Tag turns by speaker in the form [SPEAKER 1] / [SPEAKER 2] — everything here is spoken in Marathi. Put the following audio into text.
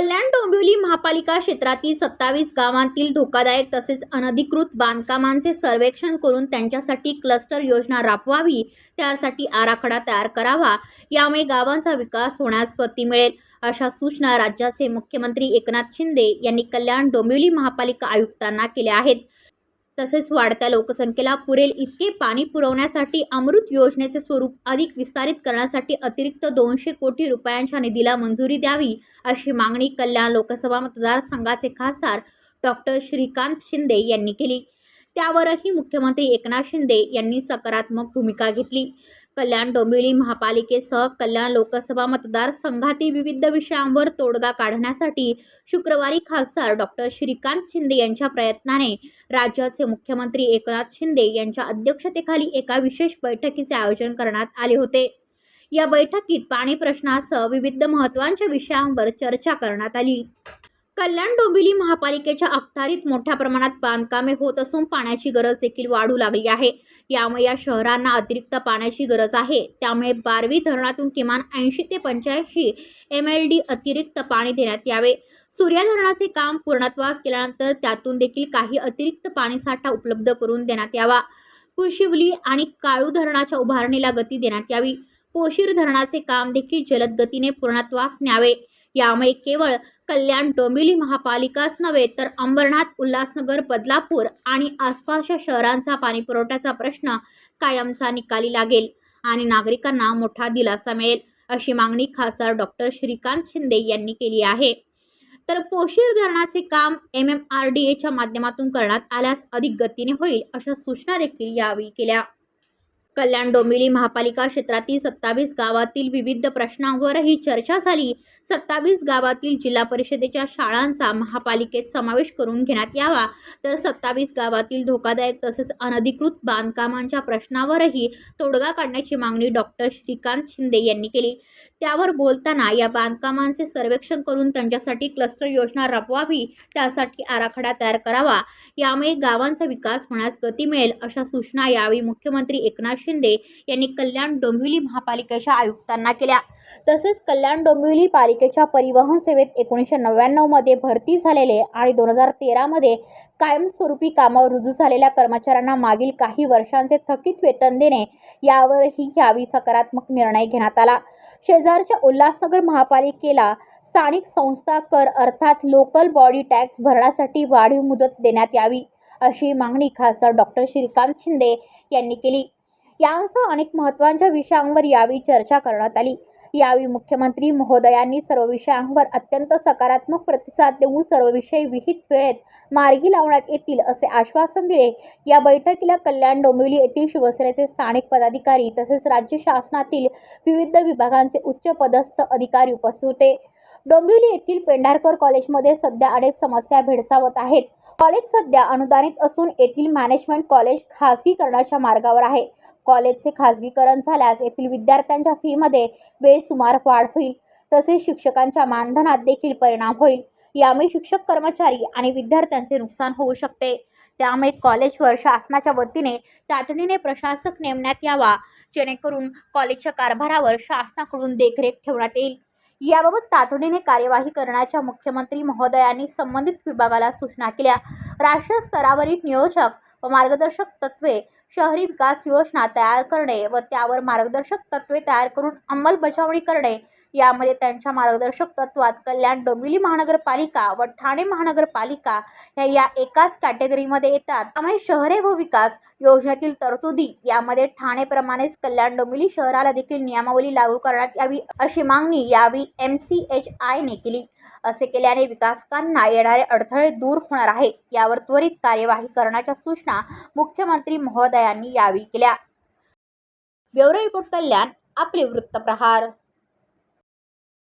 [SPEAKER 1] कल्याण डोंबिवली महापालिका क्षेत्रातील सत्तावीस गावांतील धोकादायक तसेच अनधिकृत बांधकामांचे सर्वेक्षण करून त्यांच्यासाठी क्लस्टर योजना राबवावी त्यासाठी आराखडा तयार करावा यामुळे गावांचा विकास होण्यास गती मिळेल अशा सूचना राज्याचे मुख्यमंत्री एकनाथ शिंदे यांनी कल्याण डोंबिवली महापालिका आयुक्तांना केल्या आहेत. तसेच वाढत्या लोकसंख्येला पुरेल इतके पाणी पुरवण्यासाठी अमृत योजनेचे स्वरूप अधिक विस्तारित करण्यासाठी अतिरिक्त दोनशे कोटी रुपयांच्या निधीला मंजुरी द्यावी अशी मागणी कल्याण लोकसभा मतदारसंघाचे खासदार डॉक्टर श्रीकांत शिंदे यांनी केली. त्यावरही मुख्यमंत्री एकनाथ शिंदे यांनी सकारात्मक भूमिका घेतली. कल्याण डोंबिवली महापालिकेसह कल्याण लोकसभा मतदारसंघातील विविध विषयांवर तोडगा काढण्यासाठी शुक्रवारी खासदार डॉक्टर श्रीकांत शिंदे यांच्या प्रयत्नाने राज्याचे मुख्यमंत्री एकनाथ शिंदे यांच्या अध्यक्षतेखाली एका विशेष बैठकीचे आयोजन करण्यात आले होते. या बैठकीत पाणी प्रश्नासह विविध महत्त्वाच्या विषयांवर चर्चा करण्यात आली. कल्याण डोंबिवली महापालिकेच्या अखत्यारीत मोठ्या प्रमाणात बांधकामे होत असून पाण्याची गरज देखील वाढू लागली आहे. यामुळे या शहरांना अतिरिक्त पाण्याची गरज आहे. त्यामुळे बारवी धरणातून किमान ऐंशी ते पंच्याऐंशी एम एल डी अतिरिक्त पाणी देण्यात यावे. सूर्या धरणाचे काम पूर्णत्वास केल्यानंतर त्यातून देखील काही अतिरिक्त पाणीसाठा उपलब्ध करून देण्यात यावा. कुशिवली आणि काळू धरणाच्या उभारणीला गती देण्यात यावी. पोशीर धरणाचे काम देखील जलद गतीने पूर्णत्वास न्यावे. यामुळे केवळ कल्याण डोंबिवली महापालिकाच नव्हे तर अंबरनाथ उल्हासनगर बदलापूर आणि आसपासच्या शहरांचा पाणीपुरवठ्याचा प्रश्न कायमचा निकाली लागेल आणि नागरिकांना मोठा दिलासा मिळेल अशी मागणी खासदार डॉक्टर श्रीकांत शिंदे यांनी केली आहे. तर पोशीर धरणाचे काम एम एम आर डी एच्या माध्यमातून करण्यात आल्यास अधिक गतीने होईल अशा सूचना देखील यावेळी केल्या. कल्याण डोंबिवली महापालिका क्षेत्रातील सत्तावीस गावातील विविध प्रश्नांवरही चर्चा झाली. सत्तावीस गावातील जिल्हा परिषदेच्या शाळांचा महापालिकेत समावेश करून घेण्यात यावा. तर सत्तावीस गावातील धोकादायक तसेच अनधिकृत बांधकामांच्या प्रश्नावरही तोडगा काढण्याची मागणी डॉक्टर श्रीकांत शिंदे यांनी केली. त्यावर बोलताना या बांधकामांचे सर्वेक्षण करून त्यांच्यासाठी क्लस्टर योजना राबवावी त्यासाठी आराखडा तयार करावा. यामुळे गावांचा विकास होण्यास गती मिळेल अशा सूचना यावेळी मुख्यमंत्री एकनाथ शिंदे यांनी कल्याण डोंबिवली महापालिकेच्या आयुक्तांना केल्या. तसेच कल्याण डोंबिवली पालिकेच्या परिवहन सेवेत एकोणीसशे नव्याण्णवमध्ये भरती झालेले आणि दोन हजार तेरामध्ये कायमस्वरूपी कामावर रुजू झालेल्या कर्मचाऱ्यांना मागील काही वर्षांचे थकीत वेतन देणे यावरही यावेळी सकारात्मक निर्णय घेण्यात आला. शेजारच्या उल्हासनगर महापालिकेला स्थानिक संस्था कर अर्थात लोकल बॉडी टॅक्स भरण्यासाठी वाढीव मुदत देण्यात यावी अशी मागणी खासदार डॉक्टर श्रीकांत शिंदे यांनी केली. यांसह अनेक महत्त्वाच्या विषयांवर यावेळी चर्चा करण्यात आली. यावेळी मुख्यमंत्री महोदयांनी सर्व विषयांवर अत्यंत सकारात्मक प्रतिसाद देऊन सर्व विषय विहित वेळेत मार्गी लावण्यात येतील असे आश्वासन दिले. या बैठकीला कल्याण डोंबिवली येथील शिवसेनेचे स्थानिक पदाधिकारी तसेच राज्य शासनातील विविध विभागांचे उच्च पदस्थ अधिकारी उपस्थित होते. डोंबिवली येथील पेंढारकर कॉलेजमध्ये सध्या अनेक समस्या भेडसावत आहेत. कॉलेज सध्या अनुदानित असून येथील मॅनेजमेंट कॉलेज खाजगीकरणाच्या मार्गावर आहे. कॉलेजचे खाजगीकरण झाल्यास येथील विद्यार्थ्यांच्या फीमध्ये बेसुमार वाढ होईल. तसेच शिक्षकांच्या मानधनात देखील परिणाम होईल. यामुळे शिक्षक कर्मचारी आणि विद्यार्थ्यांचे नुकसान होऊ शकते. त्यामुळे कॉलेजवर शासनाच्या वतीने तातडीने प्रशासक नेमण्यात यावा. जेणेकरून कॉलेजच्या कारभारावर शासनाकडून देखरेख ठेवण्यात येईल. याबाबत तातडीने कार्यवाही करण्याच्या मुख्यमंत्री महोदयांनी संबंधित विभागाला सूचना केल्या. राष्ट्रीय स्तरावरील नियोजक व मार्गदर्शक तत्त्वे शहरी विकास योजना तयार करणे व त्यावर मार्गदर्शक तत्त्वे तयार करून अंमलबजावणी करणे यामध्ये त्यांच्या मार्गदर्शक तत्वात कल्याण डोंबिवली महानगरपालिका व ठाणे महानगरपालिका ह्या या एकाच कॅटेगरीमध्ये येतात. त्यामुळे शहरे व विकास योजनेतील तरतुदी यामध्ये ठाणेप्रमाणेच कल्याण डोंबिवली शहराला देखील नियमावली लागू करण्यात यावी अशी मागणी यावेळी एम सी एच आयने केली. असे केल्याने विकासकांना येणारे अडथळे दूर होणार आहे यावर त्वरित कार्यवाही करण्याच्या सूचना मुख्यमंत्री महोदयांनी यावेळी केल्या. ब्युरो रिपोर्ट कल्याण आपले वृत्तप्रहार